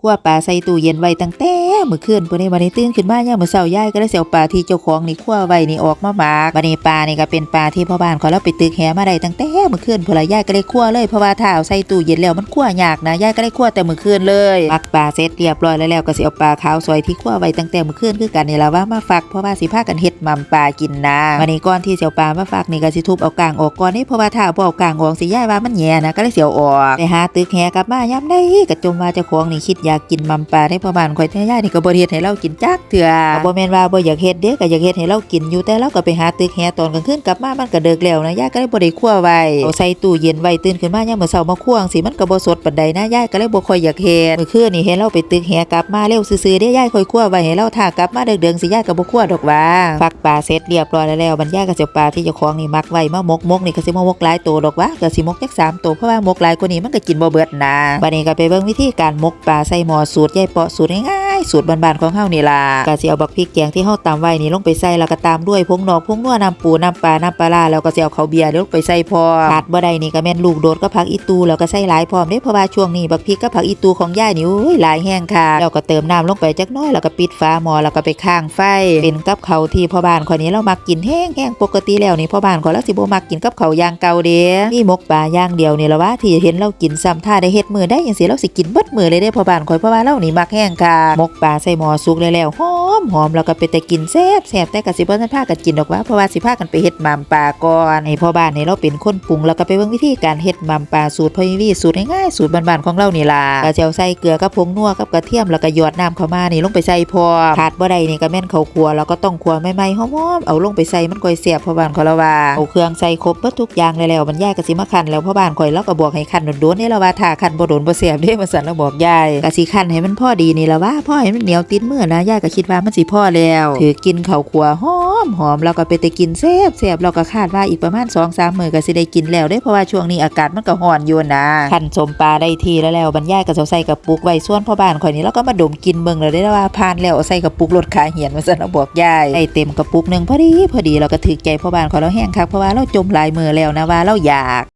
กลัวปลาใส่ตู้เย็นไว้ตั้งแต่ มื้อคืนพุ่นในวันนี้ตื่นขึ้นมาย่ามมื้อเช้ายายก็เลยสิเอาปลาที่เจ้าของนี่คั่วไว้นี่ออกมาหมักบัดนี้ปลานี่ก็เป็นปลาที่พ่อบ้านเขาเราไปตึกแหมาได้ตั้งแต่เมื้อคืนพุ่นละยายก็เลยคั่วเลยเพราะว่าถ้าเอาใส่ตู้เย็นแล้วมันคั่วยากนะยายก็เลยคั่วแต่เมื้อคืนเลยหมักปลาเสร็จเรียบร้อยแล้วแล้วก็เสิเอาปลาขาวซอยที่คั่วไว้ตั้งแต่เมื้อคืนคือกันนี่ละว่ามาฝักเพราะว่าสิพากันเฮ็ดม่ำปลากินนะวันนี้ก่อนที่เสิเอาปลามาฝักนี่ก็สิทุบเอากลางออกก่อนนี่เพราะว่าถ้าบ่เอากลางออกสิยายว่ามันแย่นะก็เลยสิเอาออกไปหาตึกแหกลับมายามใดก็จมว่าเจ้าของนี่คิดอยากกินม่ำปลาได้พ่อบ้านข่อยแท้ยายนี่ก็บ่เฮ็ดให้เรากินจักเทื่อบ่แม่นว่าบ่อยากเฮ็ดเด้ก็อยากเฮ็ดให้เรากินอยู่แต่เราก็ไปหาตึกแหตอนกลางคืนกลับมามันก็เดึกแล้วนะยายก็เลยบ่ได้คั่วไว้เอาใส่ตู้เย็นไว้ตื่นขึ้นมายามมื้อเช้ามาคั่วจังซี่มันก็บ่สดปานใดนะยายก็เลยบ่ค่อยอยากเฮ็ดมื้อคืนนี่เห็นเราไปตึกแหกลับมาเร็วซื่อๆเด้ยายค่อยคั่วไว้ให้เราถ้ากลับมาเดึกๆสิยายก็บ่คั่วดอกว่าฟักปลาเสร็จเรียบร้อยแล้วบรรยายก็สิเอาปลาที่เจ้าของนี่มักไว้มามกมกนี่ก็สิมามกหลายตัวดอกว่าก็สิมกจักสามตัวเพราะว่ามกหลายกว่านี้มันก็กินบ่เบิดนะบัดนี้ก็ไปเบิ่งวิธีการมกปลาใส่หม้อสูตรยายเปาะสูตรง่าย สูตรบานๆของเฮานี่ล่ะก็สิเอาบักพริกแกงที่เฮาตำไว้นี่ลงไปใส่แล้วก็ตามด้วยผงนอกผงนัวน้ำปูน้ำปลาน้ำปลาร้าแล้วก็สิเอาข้าวเบียร์ลงไปใส่พอขาดบ่ได้นี่ก็แม่นลูกโดดก็ผักอีตูแล้วก็ใส่หลายพร้อมเด้เพราะว่าช่วงนี้บักพริกกับผักอีตูของยายนี่โอ้ยหลายแห้งค่ะแล้วก็เติมน้ำลงไปจักน้อยแล้วก็ปิดฝาหม้อแล้วก็ไปข้างไฟ เป็นกับเขาวที่พ่อบ้านคนนี้เรามักกินแห้งแห้งปกติแล้วนี่พ่อบ้านคนเราสิบ่มักกินกับเขาวย่างเก่าเด้มีหมกปลาย่างเดียวนี่ละว่าที่เห็นเรากินซ้ำท่าได้เฮ็ดมือได้จังซี่เราสิกินเบิดมือเลยเด้พ่อบ้านข่อยเพราะว่าเรานี่มักแห้งค่ะหมกปลาใส่หมอสุกแล้วๆหอมหอมแล้วก็ไปแต่กินแซ่บแซ่บแต่ก็สิบ่ทันพากันกินดอกว่าเพราะว่าสิพากันไปเฮ็ดม่ำปลาก่อนให้พ่อบ้านนี่เราเป็นคนปรุงแล้วก็ไปเบิ่งวิธีการเฮ็ดม่ำปลาสูตรพ่อวีสูตรง่ายๆสูตรบ้านๆของเรานี่ล่ะก็จะเอาใส่เกลือกับผงนัวกับกระเทียมแล้วก็หยอดน้ำเข้ามานี่ลงไปใส่พอขาดบ่ได้นี่ก็แม่นข้าวคั่วแล้วก็ต้องคั่วใหม่ๆหอมๆเอาลงไปใส่มันก่อยแซ่บพ่อบ้านขาละว่าเอาเครื่องใส่ครบเบิดทุกอย่างแล้วมันยายก็สิมาคั่นแล้วพ่อบ้านข่อยแล้วก็บอกให้คั่นโดนๆนี่ละว่าถ้าคั่นบ่โดนบ่แซ่บเด้มาสั่นแล้วบอกยายก็สิคั่นให้มันพอดีนี่ละว่าพอให้มันเหนียวติดมือนะยายก็คิดว่ามันสิพอแล้ว ถือกินข้าวคั่วหอมหอมแล้วก็ไปแต่กินแซ่บแซ่บแล้วก็คาดว่าอีกประมาณ2-3มื้อก็สิได้กินแล้วเด้เพราะว่าช่วงนี้อากาศมันก็ร้อนอยู่นะคั่นสมปลาได้ทีแล้วแล้วบรรยายก็จะใส่กระปุกไว้ส่วนพ่อบ้านข่อยนี่แล้วก็มาดมกินเบิ่งแล้วได้ว่าผ่านแล้วเอาใส่กระปุกลดขาเหียนมาซั่นแล้วบอกยายได้เต็มกระปุกหนึงพอดีพอดีเราก็ถึกใจพ่อบ้านข่อยเราแห้งคักเพราะว่าเราจมหลายมื้อแล้วนะว่าเราอยาก